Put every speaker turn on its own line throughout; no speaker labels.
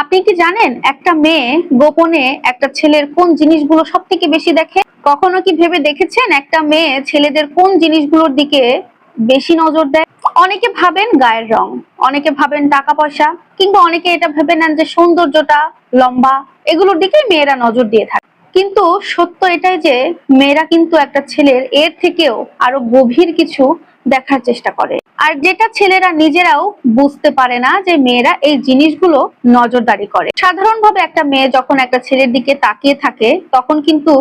আপনি কি জানেন একটা মেয়ে গোপনে একটা ছেলের কোন জিনিসগুলো সব থেকে বেশি দেখে? কখনো কি ভেবে দেখেছেন একটা মেয়ে ছেলেদের কোন জিনিসগুলোর দিকে বেশি নজর দেয়? অনেকে ভাবেন গায়ের রং, অনেকে ভাবেন টাকা পয়সা, কিংবা অনেকে এটা ভেবে নেন যে সৌন্দর্যটা লম্বা, এগুলোর দিকেই মেয়েরা নজর দিয়ে থাকে। কিন্তু সত্য এটাই যে মেয়েরা কিন্তু একটা ছেলের এর থেকেও আরও গভীর কিছু দেখার চেষ্টা করে। আর যেটা ছেলেরা নিজেরাও বুঝতে পারে না যে মেয়েরা এই জিনিসগুলো নজরদারি করে। সাধারণভাবে একটা মেয়ে যখন একটা ছেলের দিকে তাকিয়ে থাকে, তখন কিন্তু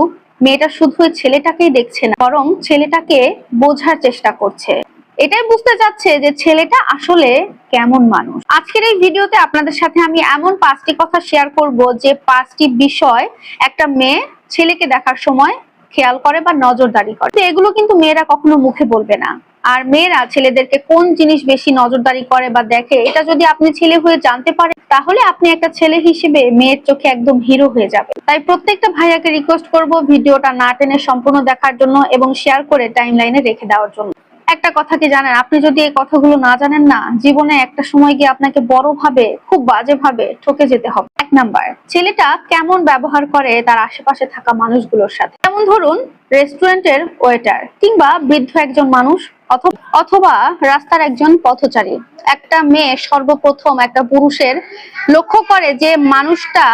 মেয়েটা শুধু ওই ছেলেটাকেই দেখছে না, বরং ছেলেটাকে বোঝার চেষ্টা করছে। এটাই বুঝতে চাচ্ছে যে ছেলেটা আসলে কেমন মানুষ। আজকের এই ভিডিওতে আপনাদের সাথে আমি এমন পাঁচটি কথা শেয়ার করব যে পাঁচটি বিষয় একটা মেয়ে ছেলেকে দেখার সময় খেয়াল করে বা নজরদারি করে। তো এগুলো কিন্তু মেয়েরা কখনো মুখে বলবে না। আর মেয়েরা ছেলেদেরকে কোন জিনিস বেশি নজরদারি করে বা দেখে, এটা যদি আপনি ছেলে হয়ে জানতে পারেন, তাহলে আপনি একটা ছেলে হিসেবে মেয়ের চোখে একদম হিরো হয়ে যাবে তাই প্রত্যেকটা ভাইয়াকে রিকোয়েস্ট করব ভিডিওটা না টেনে সম্পূর্ণ দেখার জন্য এবং শেয়ার করে টাইম লাইনে রেখে দেওয়ার জন্য। একটা কথা কি জানেন? আপনি যদি এই কথাগুলো না জানেন না, জীবনে একটা সময় গিয়ে আপনাকে বড় ভাবে খুব বাজে ভাবে ঠকে যেতে হবে। এক নাম্বার, ছেলেটা কেমন ব্যবহার করে তার আশেপাশে থাকা মানুষগুলোর সাথে? যেমন ধরুন, রেস্টুরেন্টের ওয়েটার কিংবা বৃদ্ধ একজন মানুষ অথবা অথবা রাস্তার একজন পথচারী। একটা মেয়ে সর্বপ্রথম একটা পুরুষের লক্ষ্য করে যে মানুষটা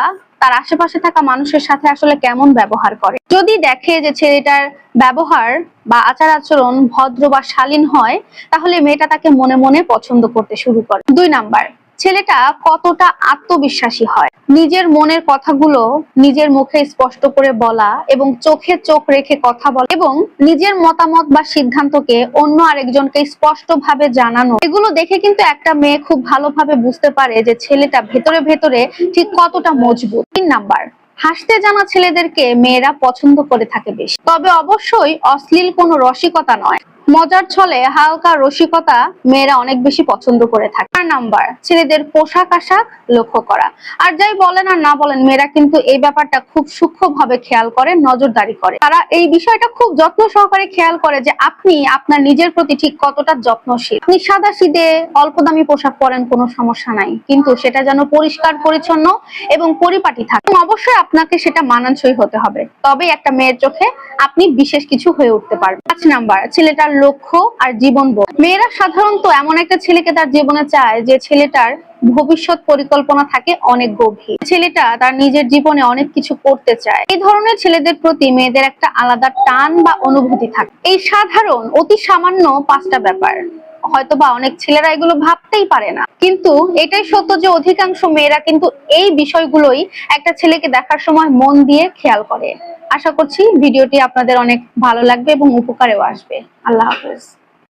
তার আশেপাশে থাকা মানুষের সাথে আসলে কেমন ব্যবহার করে। যদি দেখে যে ছেলেটার ব্যবহার বা আচার আচরণ ভদ্র বা শালীন হয়, তাহলে মেয়েটা তাকে মনে মনে পছন্দ করতে শুরু করে। দুই নাম্বার, ছেলেটা কতটা আত্মবিশ্বাসী হয়। নিজের মনের কথাগুলো নিজের মুখে স্পষ্ট করে বলা এবং চোখে চোখ রেখে কথা বলা এবং নিজের মতামত বা সিদ্ধান্তকে অন্য আরেকজনকে স্পষ্ট ভাবে জানানো, এগুলো দেখে কিন্তু একটা মেয়ে খুব ভালোভাবে বুঝতে পারে যে ছেলেটা ভেতরে ভেতরে ঠিক কতটা মজবুত। তিন নাম্বার হাসতে জানা ছেলেদেরকে মেয়েরা পছন্দ করে থাকে বেশি। তবে অবশ্যই অশ্লীল কোনো রসিকতা নয়। মজার ছলে হালকা রসিকতা মেয়েরা অনেক বেশি পছন্দ করে থাকে। চার নাম্বার, ছেলেদের পোশাক আশাক লক্ষ্য করা। আর যাই বলেন আর না বলেন, মেয়েরা কিন্তু এই ব্যাপারটা খুব সূক্ষ্মভাবে খেয়াল করে, নজরদারি করে। তারা এই বিষয়টা খুব যত্ন সহকারে খেয়াল করে যে আপনি আপনার নিজের প্রতি ঠিক কতটা যত্নশীল। আপনি সাদা সিদে, অল্প দামি পোশাক পরেন কোনো সমস্যা নাই। কিন্তু সেটা যেন পরিষ্কার, পরিচ্ছন্ন এবং পরিপাটি থাকে। অবশ্যই আপনাকে সেটা মানানসই হতে হবে। তবেই একটা মেয়ের চোখে আপনি বিশেষ কিছু হয়ে উঠতে পারবেন। পাঁচ নাম্বার, ছেলেটার লক্ষ্য আর জীবন মেয়েরা সাধারণত এমন একটা ছেলেকে তার জীবনে চায় যে ছেলেটার ভবিষ্যৎ পরিকল্পনা থাকে অনেক গভীর। ছেলেটা তার নিজের জীবনে অনেক কিছু করতে চায়। এই ধরনের ছেলেদের প্রতি মেয়েদের একটা আলাদা টান বা অনুভূতি থাকে। এই সাধারণ, অতি সামান্য পাঁচটা ব্যাপার। হয়তোবা অনেক ছেলেরা এগুলো ভাবতেই পারে না। কিন্তু এটাই সত্য যে অধিকাংশ মেয়েরা কিন্তু এই বিষয়গুলোই একটা ছেলেকে দেখার সময় মন দিয়ে খেয়াল করে। আশা করছি ভিডিওটি আপনাদের অনেক ভালো লাগবে এবং উপকারেও আসবে। আল্লাহ হাফেজ।